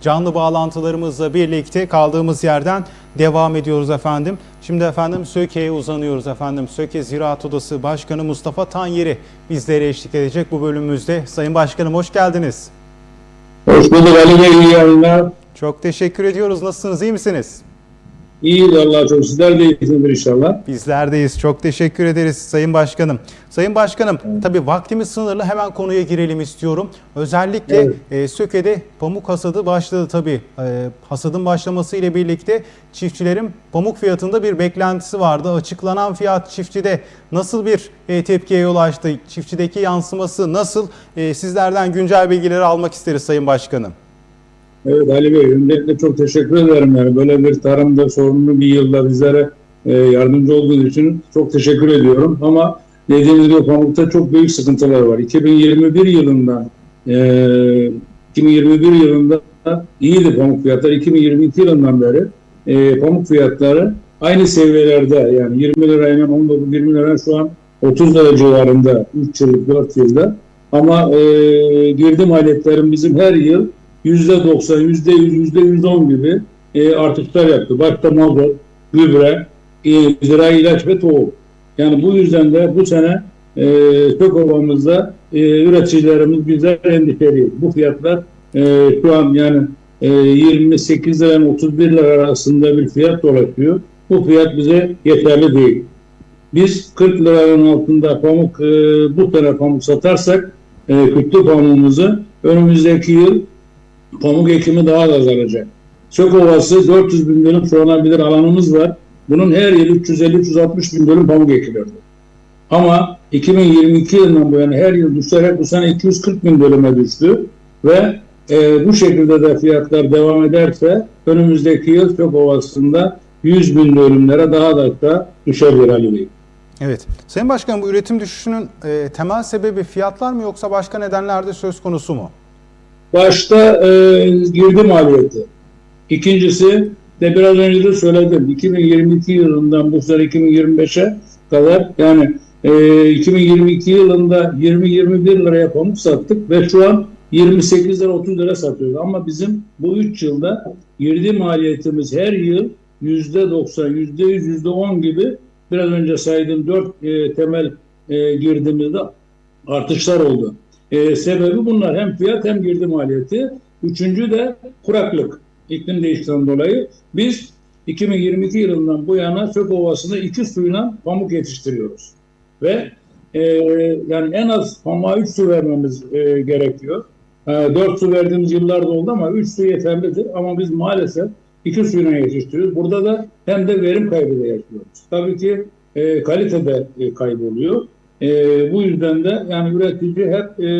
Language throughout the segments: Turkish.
canlı bağlantılarımızla birlikte kaldığımız yerden devam ediyoruz efendim. Şimdi efendim Söke'ye uzanıyoruz efendim. Söke Ziraat Odası Başkanı Mustafa Tanyeri bizlere eşlik edecek bu bölümümüzde. Sayın Başkanım hoş geldiniz. Hoş bulduk Ali Bey. Çok teşekkür ediyoruz. Nasılsınız, iyi misiniz? İyiyiz Allah'a çok. Sizler de iyisinizdir inşallah. Bizlerdeyiz. Çok teşekkür ederiz Sayın Başkanım. Sayın Başkanım, tabii vaktimiz sınırlı. Hemen konuya girelim istiyorum. Özellikle Evet. e, Söke'de pamuk hasadı başladı tabii. E, hasadın başlaması ile birlikte çiftçilerin pamuk fiyatında bir beklentisi vardı. Açıklanan fiyat çiftçide nasıl bir e, tepkiye yol açtı? Çiftçideki yansıması nasıl? E, sizlerden güncel bilgileri almak isteriz Sayın Başkanım. Evet Ali Bey, öncelikle çok teşekkür ederim. Yani böyle bir tarımda sorunlu bir yılda bizlere e, yardımcı olduğunuz için çok teşekkür ediyorum. Ama dediğiniz gibi pamukta çok büyük sıkıntılar var. 2021 yılında e, 2021 yılında iyiydi pamuk fiyatları. 2022 yılından beri e, pamuk fiyatları aynı seviyelerde yani 20 lirayla 19 20 lira şu an 30 lira civarında 3 yıllık 4 yılda. Ama e, girdi maliyetlerin bizim her yıl yüzde 90, yüzde 100, yüzde 110 gibi e, artışlar yaptı. Başta mazot, gübre, e, zirai ilaç ve tohum. Yani bu yüzden de bu sene e, Sökova'mızda e, üreticilerimiz bizler endişeliyiz. Bu fiyatlar e, şu an yani e, 28 lira 31 lira arasında bir fiyat dolaşıyor. Bu fiyat bize yeterli değil. Biz 40 liranın altında pamuk e, bu sene pamuk satarsak e, kütlü pamuğumuzu önümüzdeki yıl pamuk ekimi daha da azalacak. Sök Ovası 400 bin dönüm sulanabilir alanımız var. Bunun her yıl 350-360 bin dönüm pamuk ekiliyordu. Ama 2022 yılından bu yana her yıl düşerek bu sene 240 bin dönüme düştü ve e, bu şekilde de fiyatlar devam ederse önümüzdeki yıl Sök Ovası'nda 100 bin dönümlere daha da aşağı düşebilir Ali Bey. Evet. Sayın Başkanım bu üretim düşüşünün e, temel sebebi fiyatlar mı yoksa başka nedenler de söz konusu mu? Başta e, girdi maliyeti. İkincisi de biraz önce de söyledim. 2022 yılından bu sene 2025'e kadar yani e, 2022 yılında 20-21 liraya pamuk sattık ve şu an 28 lira 30 lira satıyoruz. Ama bizim bu 3 yılda girdi maliyetimiz her yıl %90, %100, %10 gibi biraz önce saydığım 4 e, temel e, girdimizde artışlar oldu. E, sebebi bunlar hem fiyat hem girdi maliyeti. Üçüncü de kuraklık. iklim değişikliğinden dolayı. Biz 2022 yılından bu yana Sök Ovası'nda iki suyla pamuk yetiştiriyoruz. Ve e, yani en az pamuğa 3 su vermemiz e, gerekiyor. E, 4 su verdiğimiz yıllar da oldu ama 3 su yeterlidir. Ama biz maalesef iki suyla yetiştiriyoruz. Burada da hem de verim kaybı da yaşıyoruz. Tabii ki e, kalitede e, kayboluyor. E, bu yüzden de yani üretici hep e,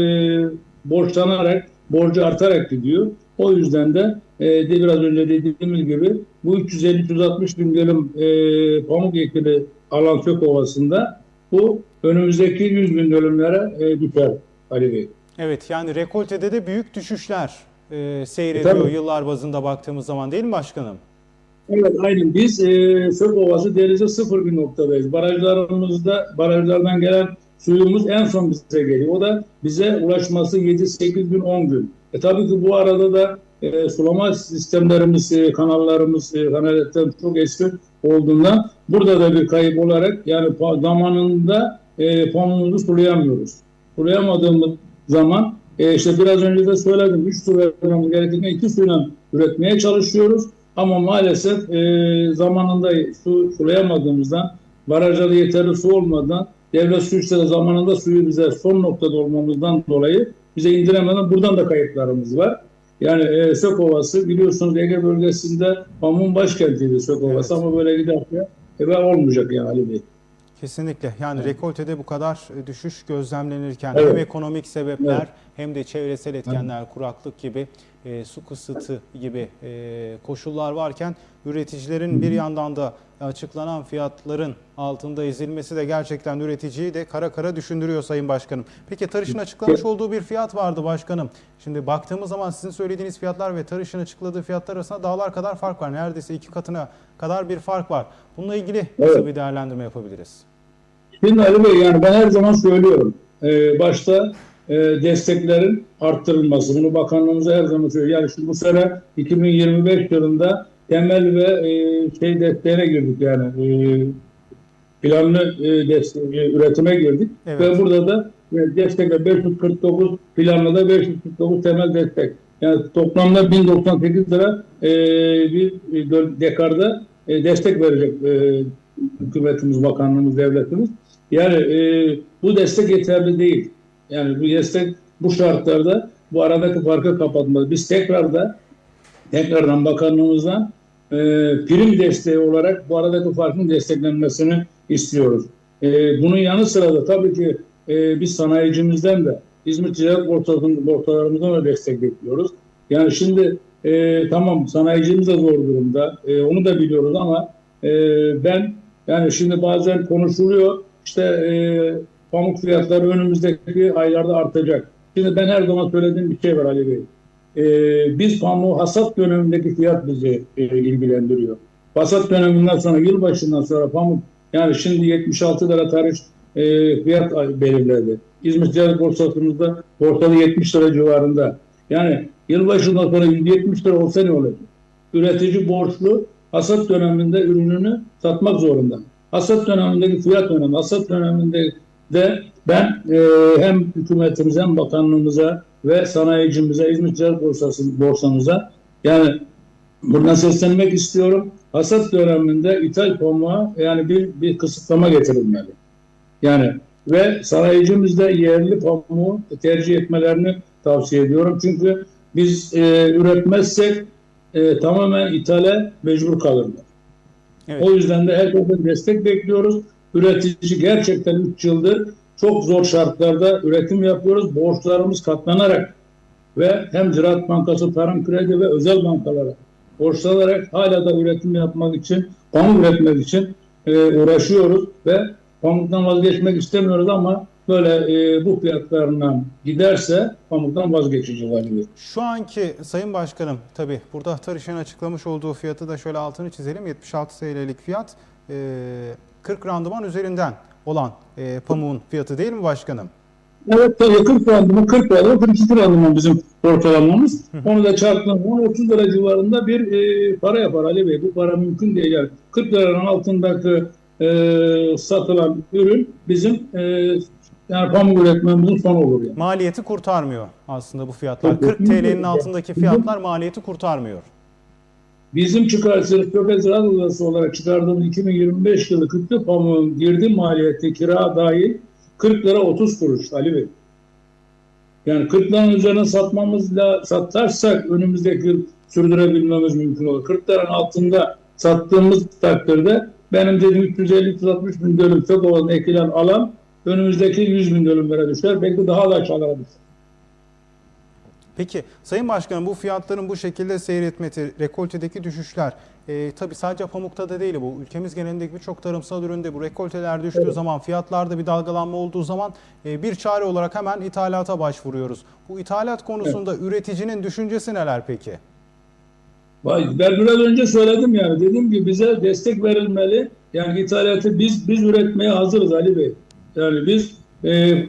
borçlanarak, borcu artarak gidiyor. O yüzden de e, de biraz önce dediğimiz gibi bu 350-360 bin dönüm e, pamuk ekili alan Kök Ovası'nda bu önümüzdeki 100 bin dönümlere e, düşer Ali Bey. Evet yani rekoltede de büyük düşüşler e, seyrediyor Tabii. yıllar bazında baktığımız zaman değil mi başkanım? Evet aynen biz e, Sök Ovası denize sıfır bir noktadayız. Barajlarımızda barajlardan gelen suyumuz en son bize geliyor. O da bize ulaşması 7-8 gün 10 gün. E tabii ki bu arada da e, sulama sistemlerimiz, e, kanallarımız, e, kanalletten çok eski olduğundan burada da bir kayıp olarak yani zamanında e, pamuğumuzu sulayamıyoruz. Sulayamadığımız zaman e, işte biraz önce de söyledim 3 su vermemiz gerekirken 2 suyla üretmeye çalışıyoruz. Ama maalesef e, zamanında su sulayamadığımızdan, barajda da yeterli su olmadan, devlet su işleri zamanında suyu bize son noktada olmamızdan dolayı bize indiremeden buradan da kayıplarımız var. Yani e, Sök Ovası biliyorsunuz Ege bölgesinde pamuğun başkentiydi Sök Ovası Evet. ama böyle giderse e, olmayacak yani Ali Bey. Kesinlikle. Yani rekoltede bu kadar e, düşüş gözlemlenirken Evet. hem ekonomik sebepler Evet. hem de çevresel etkenler, kuraklık gibi, e, su kısıtı gibi e, koşullar varken üreticilerin bir yandan da açıklanan fiyatların altında ezilmesi de gerçekten üreticiyi de kara kara düşündürüyor Sayın Başkanım. Peki Tarış'ın açıklamış olduğu bir fiyat vardı başkanım. Şimdi baktığımız zaman sizin söylediğiniz fiyatlar ve Tarış'ın açıkladığı fiyatlar arasında dağlar kadar fark var. Neredeyse iki katına kadar bir fark var. Bununla ilgili nasıl Evet. bir değerlendirme yapabiliriz? Şimdi Ali Bey yani ben her zaman söylüyorum. Ee, başta e, desteklerin arttırılması. Bunu bakanlığımıza her zaman söylüyor. Yani şu bu sene 2025 yılında temel ve e, şey desteğine girdik yani e, planlı e, destek, e, üretime girdik. Evet. Ve burada da e, destekle 549 planlı da 549 temel destek. Yani toplamda 1098 lira e, bir e, dekarda e, destek verecek e, hükümetimiz, bakanlığımız, devletimiz. Yani e, bu destek yeterli değil. Yani bu destek bu şartlarda bu aradaki farkı kapatmalı. Biz tekrar da tekrardan bakanlığımızdan e, prim desteği olarak bu aradaki farkın desteklenmesini istiyoruz. E, bunun yanı sıra da tabii ki e, biz sanayicimizden de İzmir Ticaret Borsalarımızdan da destek bekliyoruz. Yani şimdi e, tamam sanayicimiz de zor durumda. E, onu da biliyoruz ama e, ben yani şimdi bazen konuşuluyor işte e, pamuk fiyatları önümüzdeki aylarda artacak. Şimdi ben her zaman söylediğim bir şey var Ali Bey. E, biz pamuğu hasat dönemindeki fiyat bizi e, ilgilendiriyor. Hasat döneminden sonra yılbaşından sonra pamuk yani şimdi 76 lira tarih e, fiyat belirledi. İzmir Ticaret Borsası'mızda ortada 70 lira civarında. Yani yılbaşından sonra 170 lira olsa ne olacak? Üretici borçlu hasat döneminde ürününü satmak zorunda. Hasat dönemindeki fiyat önemli. Hasat döneminde de ben e, hem hükümetimize hem bakanlığımıza ve sanayicimize, İzmir Ticaret Borsası, borsamıza yani buradan seslenmek istiyorum. Hasat döneminde ithal pamuğa yani bir, bir kısıtlama getirilmeli. Yani ve sanayicimiz de yerli pamuğu tercih etmelerini tavsiye ediyorum. Çünkü biz e, üretmezsek e, tamamen ithale mecbur kalırlar. Evet. O yüzden de herkesten destek bekliyoruz. Üretici gerçekten 3 yıldır çok zor şartlarda üretim yapıyoruz. Borçlarımız katlanarak ve hem Ziraat Bankası, Tarım Kredi ve özel bankalara borçlanarak hala da üretim yapmak için, pamuk üretmek için e, uğraşıyoruz ve pamuktan vazgeçmek istemiyoruz ama böyle e, bu fiyatlarından giderse pamuktan vazgeçeceğiz Ali Bey. Şu anki Sayın Başkanım tabi burada Tarış'ın açıklamış olduğu fiyatı da şöyle altını çizelim. 76 TL'lik fiyat e, 40 randıman üzerinden olan e, pamuğun fiyatı değil mi başkanım? Evet tabii 40 randıman, 40 randıman, 42 randıman bizim ortalamamız. Onu da çarptığında 30 lira civarında bir e, para yapar Ali Bey. Bu para mümkün değil. Yani 40 liranın altındaki e, satılan ürün bizim e, yani pamuk üretmemizin sonu olur yani. Maliyeti kurtarmıyor aslında bu fiyatlar. Tabii. 40 TL'nin altındaki fiyatlar maliyeti kurtarmıyor. Bizim çıkartırız Köpek Ziraat Odası olarak çıkardığımız 2025 yılı kıtlı pamuğun girdi maliyeti kira dahil 40 lira 30 kuruş Ali Bey. Yani 40 liranın üzerine satmamızla satarsak önümüzdeki sürdürebilmemiz mümkün olur. 40 liranın altında sattığımız takdirde benim dediğim 350-360 bin dönüm çok olan ekilen alan önümüzdeki 100 bin dönümlere düşer. Belki daha da aşağılara düşer. Peki Sayın Başkanım bu fiyatların bu şekilde seyretmesi, rekoltedeki düşüşler e, tabii sadece pamukta da değil bu. Ülkemiz genelindeki birçok tarımsal üründe bu rekolteler düştüğü zaman fiyatlarda bir dalgalanma olduğu zaman e, bir çare olarak hemen ithalata başvuruyoruz. Bu ithalat konusunda üreticinin düşüncesi neler peki? Ben biraz önce söyledim yani. Dedim ki bize destek verilmeli. Yani ithalatı biz biz üretmeye hazırız Ali Bey. Yani biz e,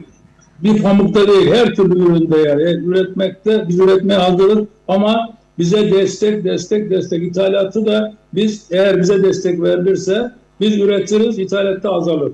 bir pamukta değil her türlü üründe yani. Üretmekte biz üretmeye hazırız. Ama bize destek destek destek. İthalatı da biz eğer bize destek verilirse biz üretiriz ithalatta azalır.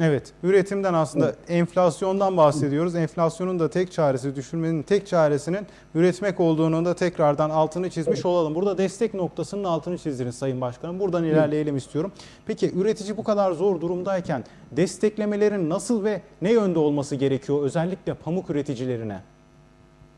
Evet, üretimden aslında enflasyondan bahsediyoruz. Enflasyonun da tek çaresi, düşürmenin tek çaresinin üretmek olduğunu da tekrardan altını çizmiş olalım. Burada destek noktasının altını çizdiniz Sayın Başkanım. Buradan ilerleyelim istiyorum. Peki üretici bu kadar zor durumdayken desteklemelerin nasıl ve ne yönde olması gerekiyor özellikle pamuk üreticilerine?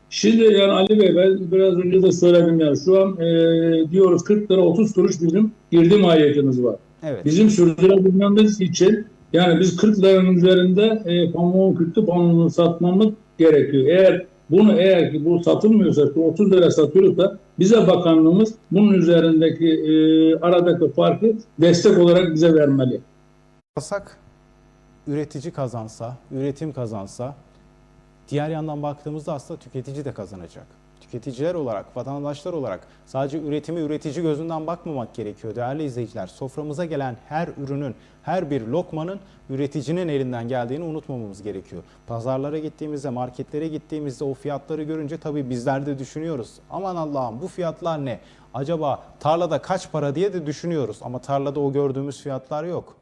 Şimdi yani Ali Bey ben biraz önce de söyledim yani şu an e, diyoruz 40 lira 30 kuruş bizim girdi maliyetimiz var. Evet. Bizim sürdürebilmemiz için yani biz 40 liranın üzerinde e, pamuğun kütlü pamuğunu satmamız gerekiyor. Eğer bunu eğer ki bu satılmıyorsa şu 30 lira satıyorsa bize bakanlığımız bunun üzerindeki e, aradaki farkı destek olarak bize vermeli. Alsak üretici kazansa, üretim kazansa diğer yandan baktığımızda aslında tüketici de kazanacak. tüketiciler olarak, vatandaşlar olarak sadece üretimi üretici gözünden bakmamak gerekiyor değerli izleyiciler. Soframıza gelen her ürünün, her bir lokmanın üreticinin elinden geldiğini unutmamamız gerekiyor. Pazarlara gittiğimizde, marketlere gittiğimizde o fiyatları görünce tabii bizler de düşünüyoruz. Aman Allah'ım bu fiyatlar ne? Acaba tarlada kaç para diye de düşünüyoruz ama tarlada o gördüğümüz fiyatlar yok.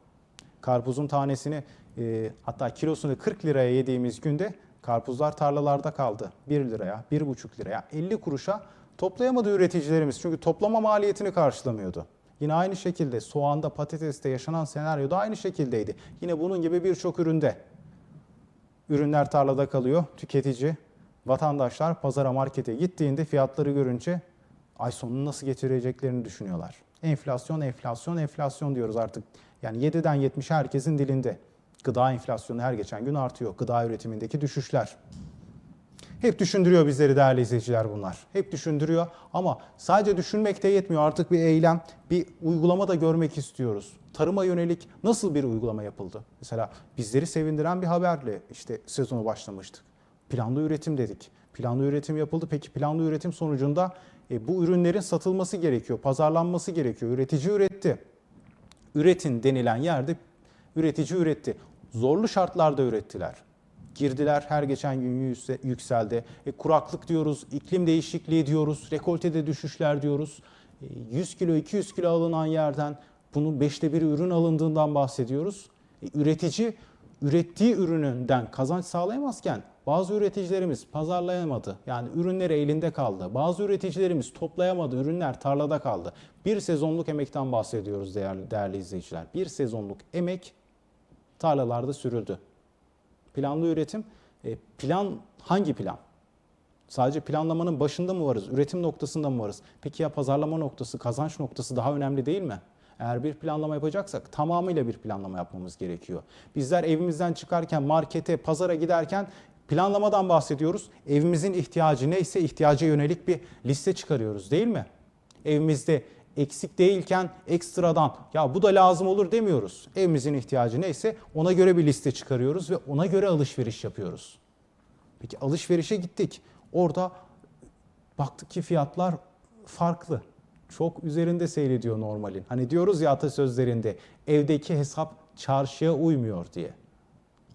Karpuzun tanesini e, hatta kilosunu 40 liraya yediğimiz günde karpuzlar tarlalarda kaldı. 1 liraya, 1,5 liraya, 50 kuruşa toplayamadı üreticilerimiz. Çünkü toplama maliyetini karşılamıyordu. Yine aynı şekilde soğanda, patateste yaşanan senaryoda aynı şekildeydi. Yine bunun gibi birçok üründe. Ürünler tarlada kalıyor, tüketici, vatandaşlar pazara markete gittiğinde fiyatları görünce ay sonunu nasıl getireceklerini düşünüyorlar. Enflasyon, enflasyon, enflasyon diyoruz artık. Yani 7'den 70'e herkesin dilinde. Gıda enflasyonu her geçen gün artıyor. Gıda üretimindeki düşüşler. Hep düşündürüyor bizleri değerli izleyiciler bunlar. Hep düşündürüyor ama sadece düşünmekte yetmiyor. Artık bir eylem, bir uygulama da görmek istiyoruz. Tarıma yönelik nasıl bir uygulama yapıldı? Mesela bizleri sevindiren bir haberle işte sezonu başlamıştık. Planlı üretim dedik. Planlı üretim yapıldı. Peki planlı üretim sonucunda e, bu ürünlerin satılması gerekiyor, pazarlanması gerekiyor. Üretici üretti. Üretin denilen yerde üretici üretti. Zorlu şartlarda ürettiler. Girdiler her geçen gün yüksel- yükseldi. E, kuraklık diyoruz, iklim değişikliği diyoruz, rekoltede düşüşler diyoruz. E, 100 kilo, 200 kilo alınan yerden bunun beşte biri ürün alındığından bahsediyoruz. E, üretici ürettiği ürününden kazanç sağlayamazken bazı üreticilerimiz pazarlayamadı. Yani ürünleri elinde kaldı. Bazı üreticilerimiz toplayamadı. Ürünler tarlada kaldı. Bir sezonluk emekten bahsediyoruz değerli, değerli izleyiciler. Bir sezonluk emek tarlalarda sürüldü. Planlı üretim, e, plan hangi plan? Sadece planlamanın başında mı varız? Üretim noktasında mı varız? Peki ya pazarlama noktası, kazanç noktası daha önemli değil mi? Eğer bir planlama yapacaksak tamamıyla bir planlama yapmamız gerekiyor. Bizler evimizden çıkarken markete, pazara giderken planlamadan bahsediyoruz. Evimizin ihtiyacı neyse ihtiyaca yönelik bir liste çıkarıyoruz değil mi? Evimizde eksik değilken ekstradan ya bu da lazım olur demiyoruz. Evimizin ihtiyacı neyse ona göre bir liste çıkarıyoruz ve ona göre alışveriş yapıyoruz. Peki alışverişe gittik. Orada baktık ki fiyatlar farklı. Çok üzerinde seyrediyor normalin. Hani diyoruz ya atasözlerinde evdeki hesap çarşıya uymuyor diye.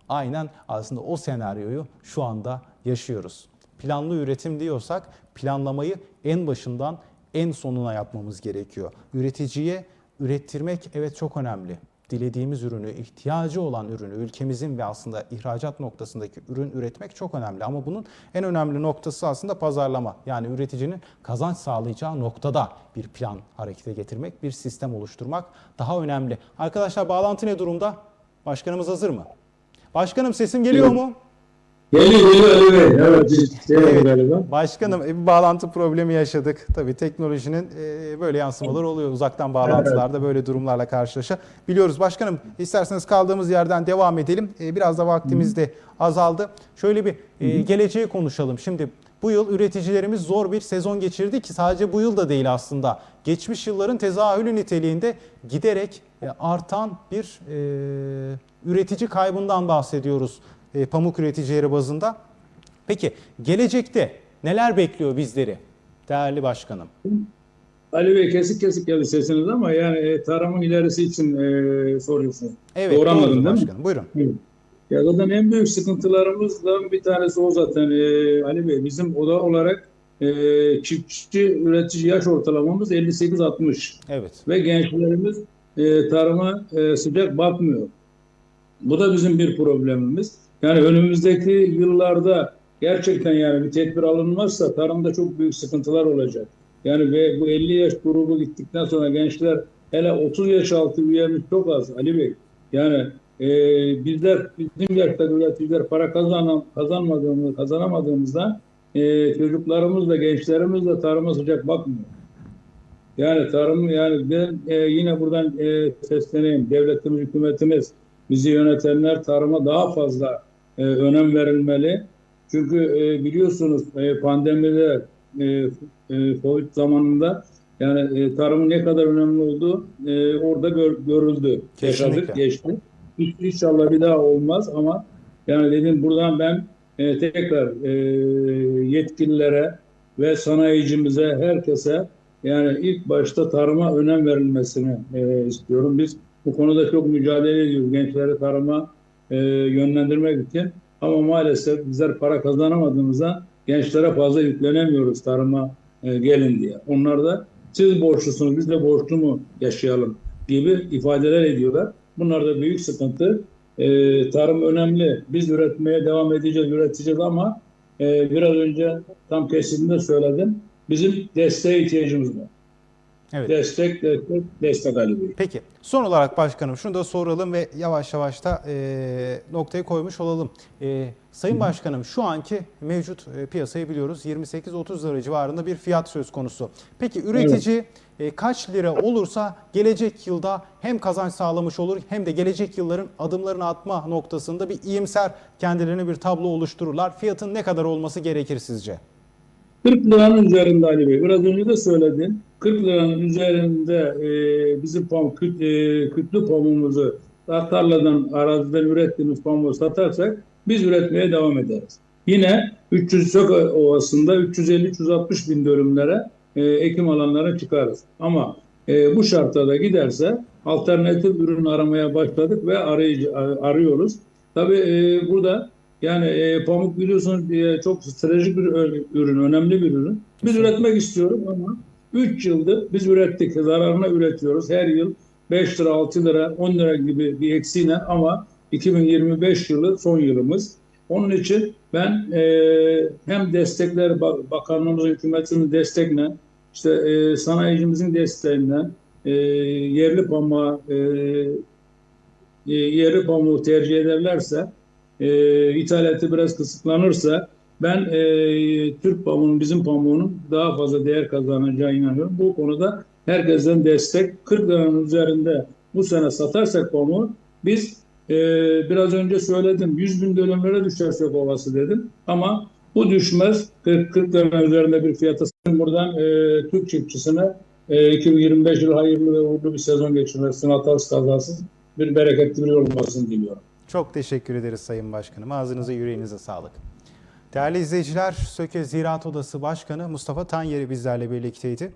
Aynen aslında o senaryoyu şu anda yaşıyoruz. Planlı üretim diyorsak planlamayı en başından en sonuna yapmamız gerekiyor. Üreticiye ürettirmek evet çok önemli. Dilediğimiz ürünü, ihtiyacı olan ürünü, ülkemizin ve aslında ihracat noktasındaki ürün üretmek çok önemli. Ama bunun en önemli noktası aslında pazarlama. Yani üreticinin kazanç sağlayacağı noktada bir plan harekete getirmek, bir sistem oluşturmak daha önemli. Arkadaşlar bağlantı ne durumda? Başkanımız hazır mı? Başkanım sesim geliyor Evet. mu? Geliyor geliyor Ali Bey. Evet, şey galiba. Başkanım bir bağlantı problemi yaşadık. Tabii teknolojinin e, böyle yansımaları oluyor. Uzaktan bağlantılarda böyle durumlarla karşılaşabiliyoruz. Başkanım isterseniz kaldığımız yerden devam edelim. E, Biraz da vaktimiz de azaldı. Şöyle bir e, geleceği konuşalım. Şimdi bu yıl üreticilerimiz zor bir sezon geçirdi ki sadece bu yıl da değil aslında. Geçmiş yılların tezahürü niteliğinde giderek artan bir e, üretici kaybından bahsediyoruz e, pamuk üreticileri bazında. Peki gelecekte neler bekliyor bizleri değerli başkanım? Ali Bey kesik kesik geldi sesiniz ama yani e, tarımın ilerisi için e, soruyorsunuz. Evet Doğru anladım doğrudur değil mi? başkanım. Buyurun. Ya zaten en büyük sıkıntılarımızdan bir tanesi o zaten e, Ali Bey. Bizim oda olarak e, çiftçi üretici yaş ortalamamız 58-60 Evet. ve gençlerimiz e, tarıma e, sıcak bakmıyor. Bu da bizim bir problemimiz. Yani önümüzdeki yıllarda gerçekten yani bir tedbir alınmazsa tarımda çok büyük sıkıntılar olacak. Yani ve bu 50 yaş grubu gittikten sonra gençler hele 30 yaş altı üyemiz çok az Ali Bey. Yani e, bizler bizim yaşta üreticiler para kazanan, kazanmadığımız, kazanamadığımızda e, çocuklarımız da tarıma sıcak bakmıyor. Yani tarım yani ben e, yine buradan e, sesleneyim. Devletimiz, hükümetimiz, bizi yönetenler tarıma daha fazla e, önem verilmeli. Çünkü e, biliyorsunuz e, pandemide e, e, Covid zamanında yani e, tarımın ne kadar önemli olduğu e, orada gör- görüldü. Yaşadık, geçti. İş- İnşallah bir daha olmaz ama yani dedim buradan ben e, tekrar e, yetkililere ve sanayicimize, herkese yani ilk başta tarıma önem verilmesini e, istiyorum. Biz bu konuda çok mücadele ediyoruz gençleri tarıma e, yönlendirmek için. Ama maalesef bizler para kazanamadığımızda gençlere fazla yüklenemiyoruz tarıma e, gelin diye. Onlar da siz borçlusunuz, biz de borçlu mu yaşayalım gibi ifadeler ediyorlar. Bunlar da büyük sıkıntı. E, tarım önemli. Biz üretmeye devam edeceğiz, üreteceğiz ama e, biraz önce tam kesimde söyledim. Bizim desteğe ihtiyacımız var. Evet. Destek, destek, destek Ali Bey. Peki son olarak başkanım şunu da soralım ve yavaş yavaş da e, noktayı koymuş olalım. E, Sayın Başkanım şu anki mevcut e, piyasayı biliyoruz 28-30 lira civarında bir fiyat söz konusu. Peki üretici e, kaç lira olursa gelecek yılda hem kazanç sağlamış olur hem de gelecek yılların adımlarını atma noktasında bir iyimser kendilerine bir tablo oluştururlar. Fiyatın ne kadar olması gerekir sizce? 40 liranın üzerinde Ali Bey. Biraz önce de söyledin. 40 liranın üzerinde e, bizim pam, küt, e, kütlü pamuğumuzu tarladan, araziden ürettiğimiz pamuğu satarsak biz üretmeye devam ederiz. Yine 300 Sök Ovası'nda 350-360 bin dönümlere e, ekim alanlara çıkarız. Ama e, bu şartlarda giderse alternatif ürün aramaya başladık ve arayıcı, arıyoruz. Tabii e, burada yani e, pamuk biliyorsunuz e, çok stratejik bir ürün, önemli bir ürün. Biz üretmek istiyoruz ama 3 yıldır biz ürettik, zararına üretiyoruz. Her yıl 5 lira, 6 lira, 10 lira gibi bir eksiğine ama 2025 yılı son yılımız. Onun için ben e, hem destekler Ba- bakanlığımızın, hükümetimizin destekle, işte e, sanayicimizin desteğiyle, e, yerli pamuğa, e, e, yerli pamuğu tercih ederlerse, e, ithalatı biraz kısıtlanırsa ben e, Türk pamuğunun, bizim pamuğunun daha fazla değer kazanacağına inanıyorum. Bu konuda herkesten destek. 40 liranın üzerinde bu sene satarsak pamuğu biz e, biraz önce söyledim 100 bin dönümlere düşerse ovası dedim. Ama bu düşmez. 40, 40 liranın üzerinde bir fiyata buradan e, Türk çiftçisine e, 2025 yılı hayırlı ve uğurlu bir sezon geçirmesini hatasız kazasız bir bereketli bir yol olmasını diliyorum. Çok teşekkür ederiz Sayın Başkanım. Ağzınıza yüreğinize sağlık. Değerli izleyiciler, Söke Ziraat Odası Başkanı Mustafa Tanyeri bizlerle birlikteydi.